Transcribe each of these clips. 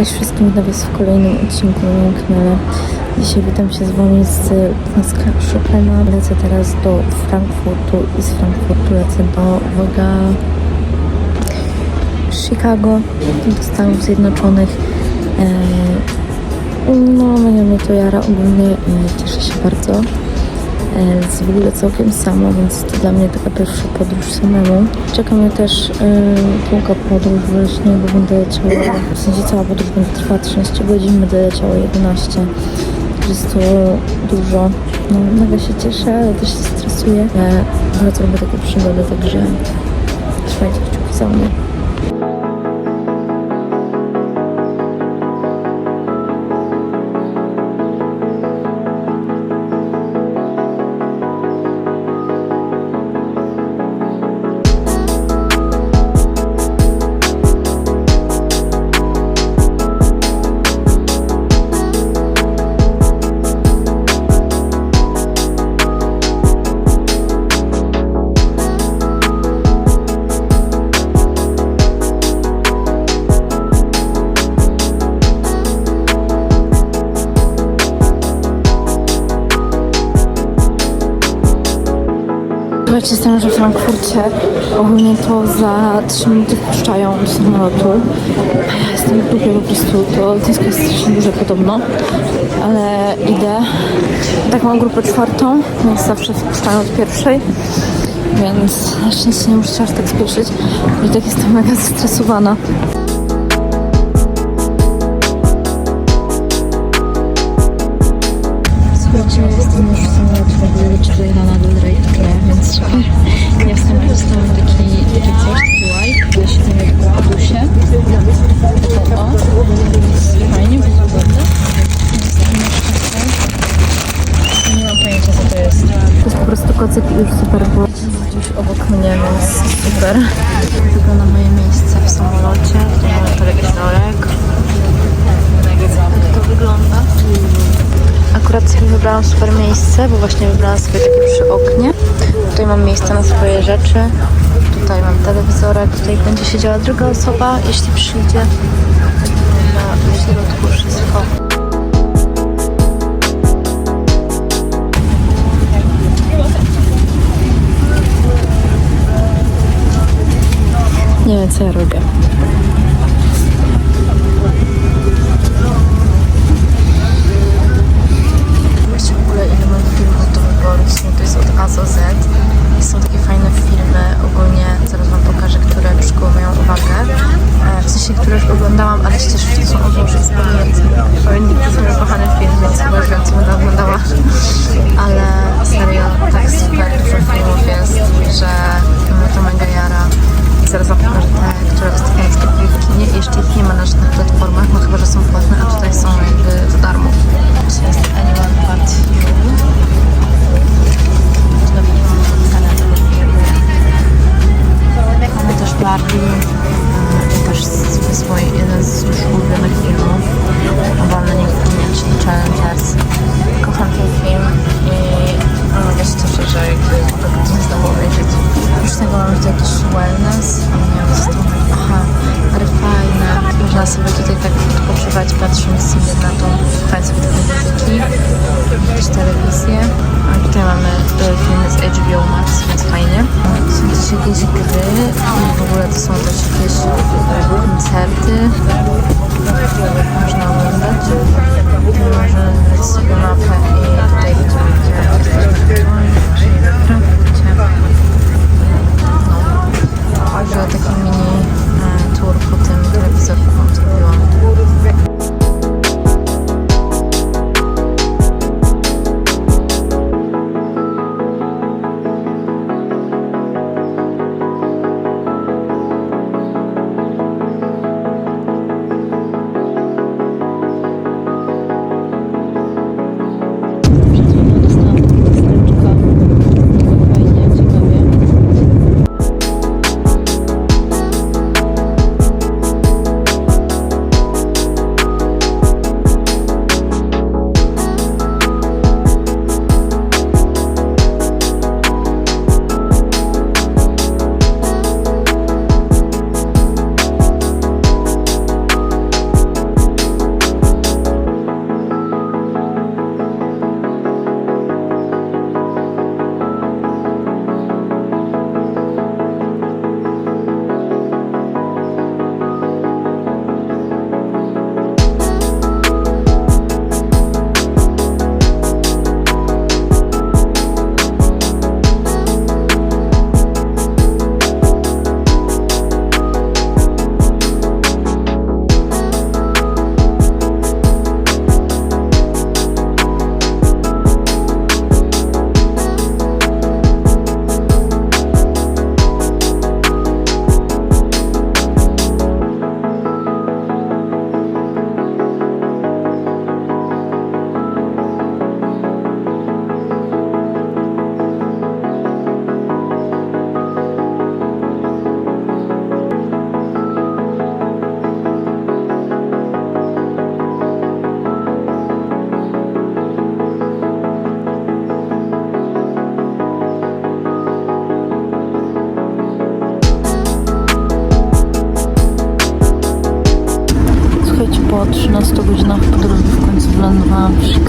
Cześć wszystkim, witam Was w kolejnym odcinku na. Dzisiaj witam się z Wami z Gdańska Chopina. Lecę teraz do Frankfurtu i z Frankfurtu lecę do, uwaga, Chicago, do Stanów Zjednoczonych. E, No, mega mnie to jara ogólnie i cieszę się bardzo. Jest w ogóle całkiem samo, więc to dla mnie taka pierwsza podróż samemu. Czeka mnie też e, długa podróż właśnie, bo będę leciała, w sensie cała podróż będzie trwała 13 godzin, będę leciała 11. Jest to dużo. No, mega się cieszę, ale też się stresuję. Ja bardzo lubię takie przygody, także trzymajcie kciuki za mnie. Słuchajcie, jestem że w Frankfurcie. Ogólnie to za 3 minuty wpuszczają do samolotu. A ja jestem w dupie po prostu. To lotnisko jest strasznie duże podobno. Ale idę. Tak mam grupę czwartą, więc zawsze wpuszczają od pierwszej. Więc na szczęście nie muszę się aż tak spieszyć. I tak jestem mega zestresowana. Słuchajcie, jestem już w samolocie, w ogóle liczę Lana Del Rey więc super. Ja wstępnie dostałam taki, taki coś, taki ja siedzę w autobusie. O, o, fajnie, jest wygodne. Nie mam pojęcia, co to jest. To jest po prostu kocyk i już super, bo gdzieś obok mnie, więc super. Wygląda moje miejsce w samolocie, tu mamy telewizorek. Jak to wygląda? Sobie wybrałam super miejsce, bo właśnie wybrałam sobie takie przy oknie. Tutaj mam miejsce na swoje rzeczy. Tutaj mam telewizorek. Tutaj będzie siedziała druga osoba, jeśli przyjdzie. Na środku wszystko. Nie wiem, co ja robię. Z. I są takie fajne filmy. Ogólnie zaraz wam pokażę, które przykuwają uwagę. E, W sensie, które już oglądałam, ale że to są od Boże jest pamięci. Pamiętnik to jest mój film, więc co będę oglądała. Ale serio, tak super dużo filmów jest, że to mega jara. I zaraz wam pokażę te, które ostatnio w kinie jeszcze ich nie ma na żadnych platformach, no chyba, że są płatne, a tutaj są jakby za darmo. To jest Anyone But You. Mamy też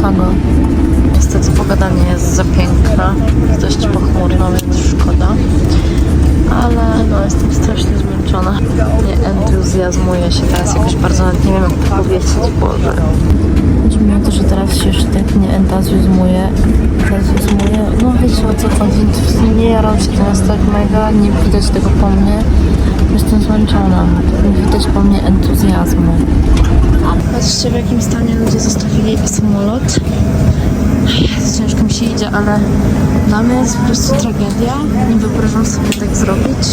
Chicago. Niestety pogoda nie jest za piękna, jest dość pochmurno, więc szkoda. Ale no, jestem strasznie zmęczona. Nie entuzjazmuję się teraz jakoś bardzo, nawet nie wiem jak to powiedzieć, Boże. Chodzi mi o to, że teraz się już tak nie entuzjazmuję. Entuzjazmuję, no wiecie o co chodzi. Nie jaram się teraz tak mega, nie widać tego po mnie. Jestem zmęczona. Nie widać po mnie entuzjazmu. Patrzcie w jakim stanie ludzie zostawili samolot. Jezu, ciężko mi się idzie, ale dla mnie jest po prostu tragedia. Nie wyobrażam sobie tak zrobić.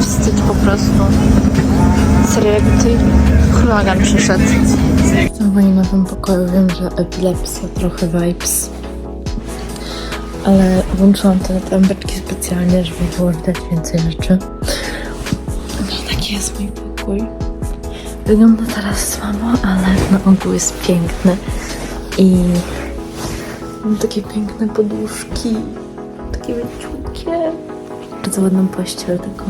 Wstyd po prostu. Serio, jakby tutaj huragan przyszedł. W moim nowym pokoju wiem, że epilepsja trochę vibes. Ale włączyłam te lampeczki specjalnie, żeby było widać więcej rzeczy. No taki jest mój pokój. Wygląda teraz słabo, ale na ogół jest piękny. I mam takie piękne poduszki. Takie mięciutkie. Bardzo ładną pościel, taką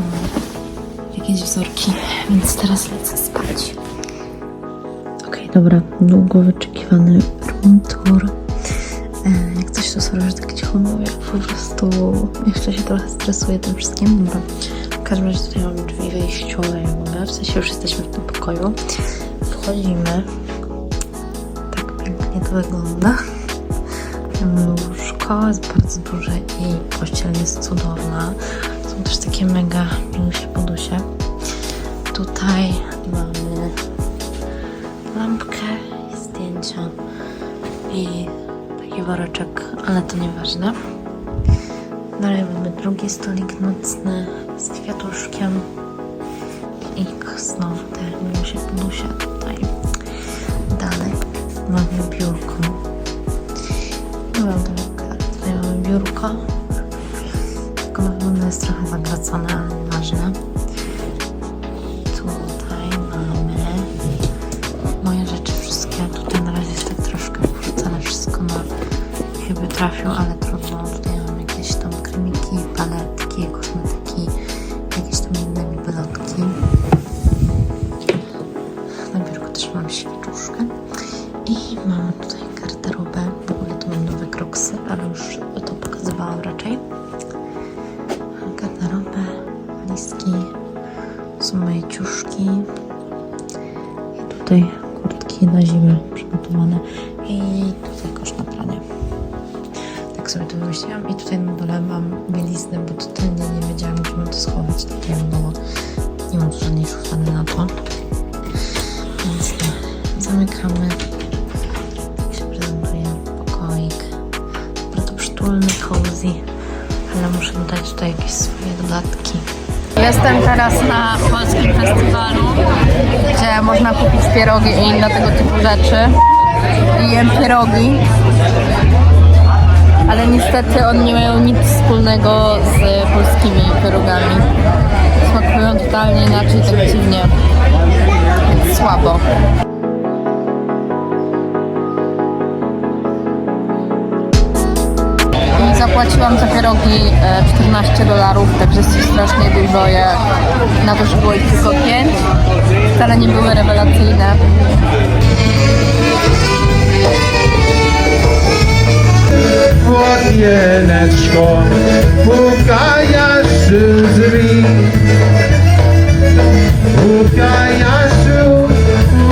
jakieś wzorki. Więc teraz lecę spać. Okej, dobra. Długo wyczekiwany room tour. E, Jak coś to sorry, że tak cicho mówię. Po prostu jeszcze się trochę stresuję tym wszystkim. Dobra. W każdym razie tutaj mamy drzwi wejściowe, W sensie już jesteśmy w tym pokoju. Wchodzimy. Tak pięknie to wygląda. Mamy łóżko, jest bardzo duże i pościel jest cudowna. Są też takie mega milusie podusie. Tutaj mamy lampkę i zdjęcia i taki woreczek, ale to nieważne. Dalej mamy drugi stolik nocny z kwiatuszkiem i znowu te milusie podusie tutaj. Dalej mamy biurko. Ale tutaj mamy biurko. Tylko pewno jest trochę zagracone, ale nieważne. Tutaj mamy moje rzeczy wszystkie. Tutaj na razie jest tak troszkę wrzucone wszystko na chyba trafił, ale Na biurku też mam świeczuszkę. I mamy tutaj garderobę. W ogóle to mam nowe kroksy, ale już Przytulny, cozy. Ale muszę dodać tutaj jakieś swoje dodatki. Jestem teraz na polskim festiwalu, gdzie można kupić pierogi i inne tego typu rzeczy. I jem pierogi, ale niestety one nie mają nic wspólnego z polskimi pierogami. Smakują totalnie inaczej, tak dziwnie. Słabo. Zapłaciłam za pierogi e, 14 dolarów, także jest strasznie dużo. Jak na to, że było ich tylko 5, wcale nie były rewelacyjne. Łokieneczko, pukajasz drzwi. Pukajasz w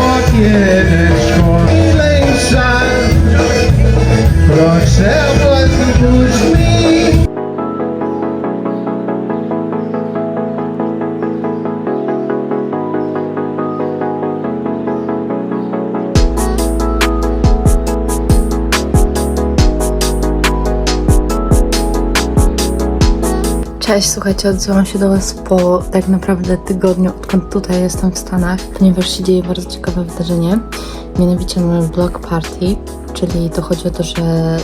Cześć, słuchajcie, odzywam się do Was po tak naprawdę tygodniu, odkąd tutaj jestem w Stanach, ponieważ się dzieje bardzo ciekawe wydarzenie. Mianowicie mamy block party, czyli to chodzi o to, że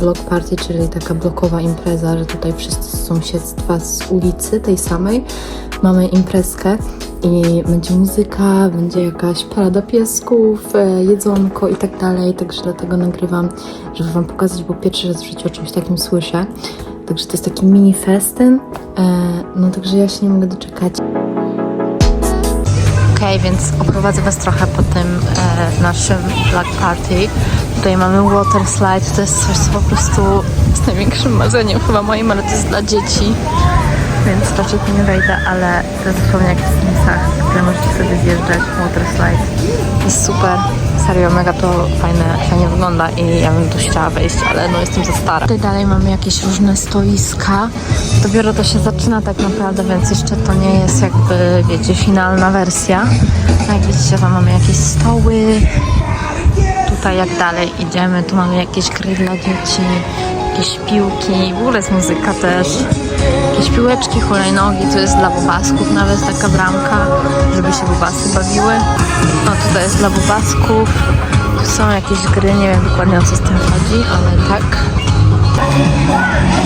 block party, czyli taka blokowa impreza, że tutaj wszyscy z sąsiedztwa z ulicy tej samej mamy imprezkę i będzie muzyka, będzie jakaś parada piesków, e, jedzonko i tak dalej, także dlatego nagrywam, żeby Wam pokazać, bo pierwszy raz w życiu o czymś takim słyszę. Także to jest taki mini festyn. E, no także ja się nie mogę doczekać. Ok, więc oprowadzę Was trochę po tym e, naszym Black Party. Tutaj mamy water slide, to jest coś, co po prostu jest największym marzeniem chyba moim, ale to jest dla dzieci. Więc raczej tu nie wejdę, ale to jest dosłownie jak w Simsach, które możecie sobie zjeżdżać, water slide. Jest super, serio, mega to fajne, fajnie wygląda i ja bym tu chciała wejść, ale no jestem za stara. Tutaj dalej mamy jakieś różne stoiska. Dopiero to się zaczyna tak naprawdę, więc jeszcze to nie jest jakby, wiecie, finalna wersja. No jak widzicie, tam mamy jakieś stoły. Tutaj jak dalej idziemy, tu mamy jakieś gry dla dzieci, jakieś piłki, w ogóle jest muzyka też. Jakieś piłeczki, hulajnogi, to jest dla bobasków nawet taka bramka, żeby się bobasy bawiły. No tutaj jest dla bobasków. Tu są jakieś gry, nie wiem dokładnie o co z tym chodzi, ale tak.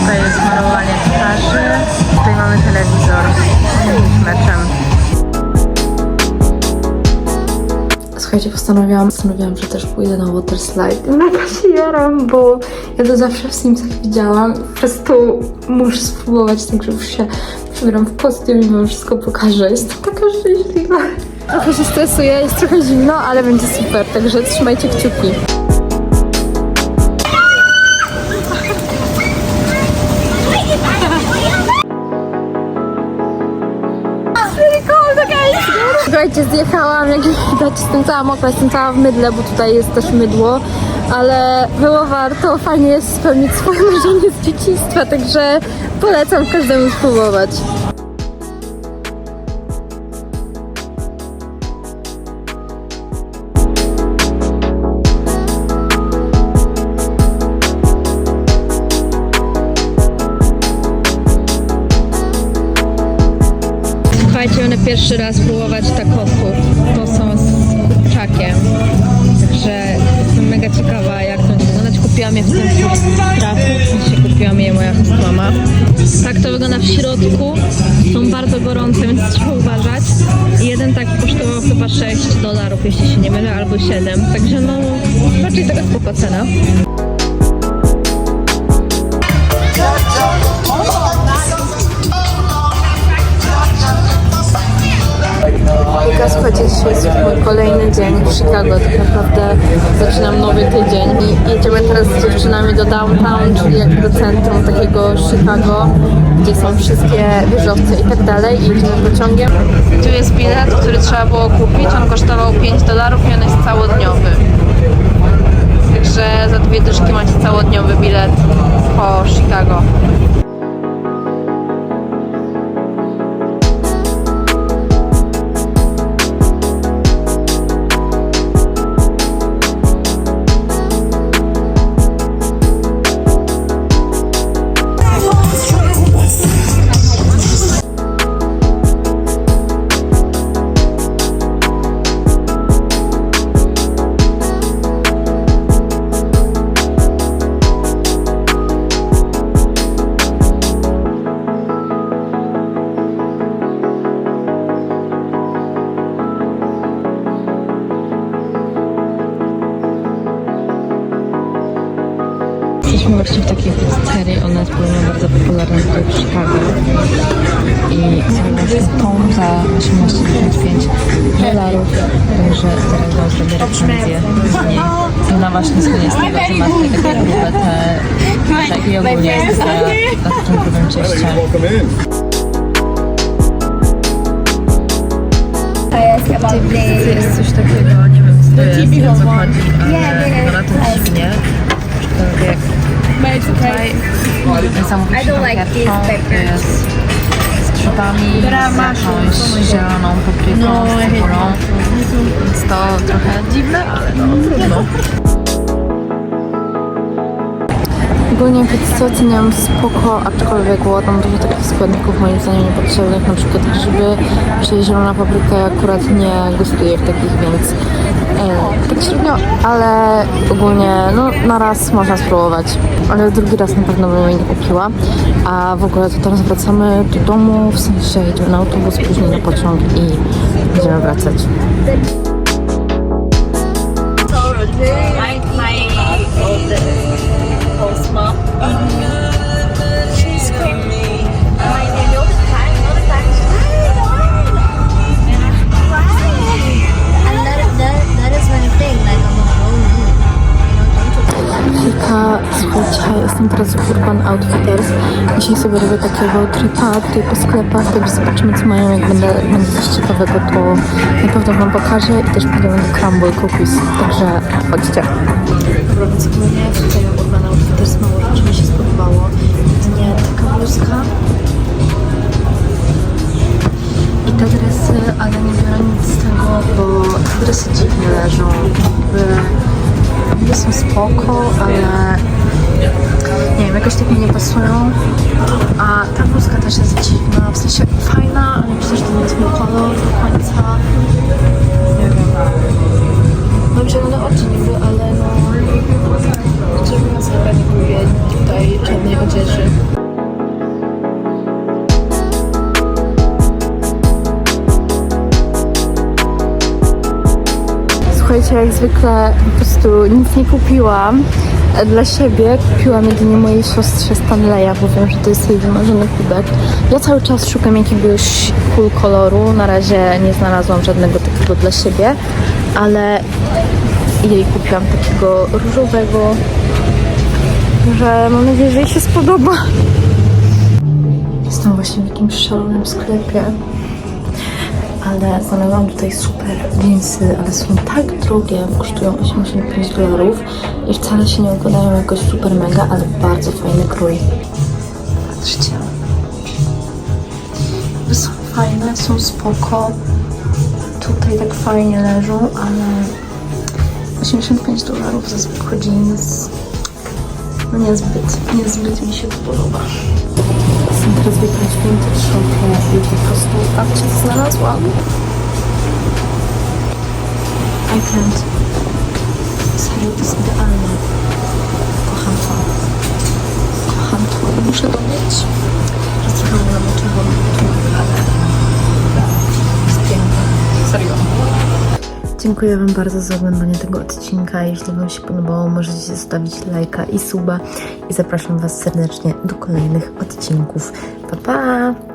Tutaj jest malowanie twarzy. Tutaj mamy telewizor z meczem. Słuchajcie, postanowiłam, postanowiłam, że też pójdę na water slide. Mega się jaram, bo ja to zawsze w Simsach widziałam. Po prostu muszę spróbować, także już się przybieram w kostium i wam wszystko pokażę. Jestem taka szczęśliwa. Trochę się stresuję, jest trochę zimno, ale będzie super, także trzymajcie kciuki. Słuchajcie, zjechałam, jak widać jestem cała mokra, jestem cała w mydle, bo tutaj jest też mydło, ale było warto, fajnie jest spełnić swoje marzenie z dzieciństwa, także polecam każdemu spróbować. Gorące, więc trzeba uważać. Jeden tak kosztował chyba 6 dolarów, jeśli się nie mylę, albo 7. Także no, raczej taka spoko cena. Dzień w Chicago. Tak naprawdę zaczynam nowy tydzień i jedziemy teraz z dziewczynami do downtown, czyli jakby do centrum takiego Chicago, gdzie są wszystkie wieżowce i tak dalej i jedziemy pociągiem. Tu jest bilet, który trzeba było kupić. On kosztował 5 dolarów i on jest całodniowy. Także za dwie dyszki macie całodniowy bilet po Chicago. Jest podobno bardzo popularna tutaj w Chicago. I tą za 18,95 dolarów, także zaraz wam zrobię recenzję z niej. I ona właśnie słynie z tego, że ma takie grube te, i ogólnie jest taka na takim grubym cieście. To jest coś takiego, nie wiem nie wiem o co chodzi, ale wygląda to dziwnie. Jak tutaj zamówiliśmy tą pierwszą, to jest z grzybami, z jakąś zieloną papryką, z cebulą, więc to trochę dziwne, ale no trudno. Ogólnie pizzę oceniam spoko, aczkolwiek było tam dużo takich składników moim zdaniem niepotrzebnych, na przykład grzyby czy zielona papryka akurat nie gustuję w takich, więc tak średnio, ale ogólnie no na raz można spróbować, ale drugi raz na pewno bym jej nie kupiła, a w ogóle to teraz wracamy do domu, w sensie jedziemy na autobus, później na pociąg i będziemy wracać. Teraz w Urban Outfitters. Dzisiaj sobie robię takiego tripa tutaj po sklepach, zobaczymy co mają. Jak będę, będzie coś ciekawego, to na pewno Wam pokażę i też pójdziemy do Crumble Cookies, także chodźcie. Dobra, więc ogólnie tutaj na Urban Outfitters mało rzeczy mi się spodobało. Nie, taka bluzka i te dresy, ale nie biorę nic z tego, bo te dresy dziwnie leżą. Jakby niby są spoko, ale nie wiem, jakoś tak mi nie pasują. A ta bluzka też jest dziwna, w sensie fajna, ale myślę, że to nie jest mój kolor do końca. Nie wiem. Mam zielone oczy niby, ale no... Czerwona sara nie kupuję tutaj żadnej odzieży. Słuchajcie, jak zwykle po prostu nic nie kupiłam dla siebie. Kupiłam jedynie mojej siostrze Stanleya, bo wiem, że to jest jej wymarzony kubek. Ja cały czas szukam jakiegoś cool koloru. Na razie nie znalazłam żadnego takiego dla siebie, ale jej kupiłam takiego różowego, że mam nadzieję, że jej się spodoba. Jestem właśnie w jakimś szalonym sklepie ale znalazłam tutaj super jeansy, ale są tak drogie, kosztują 85 dolarów i wcale się nie układają jakoś super mega, ale bardzo fajny krój. Patrzcie. Są fajne, są spoko. Tutaj tak fajnie leżą, ale 85 dolarów za zwykły jeans. No niezbyt, niezbyt mi się to podoba. Jestem teraz w jakimś shopie i po prostu patrzcie co znalazłam. I can't. Serio, to jest idealne. Kocham to. Kocham to. Muszę to mieć. Trochę na moczową, ale Dziękuję Wam bardzo za oglądanie tego odcinka. Jeśli Wam się podobało, możecie zostawić lajka i suba. I zapraszam Was serdecznie do kolejnych odcinków. Pa, pa!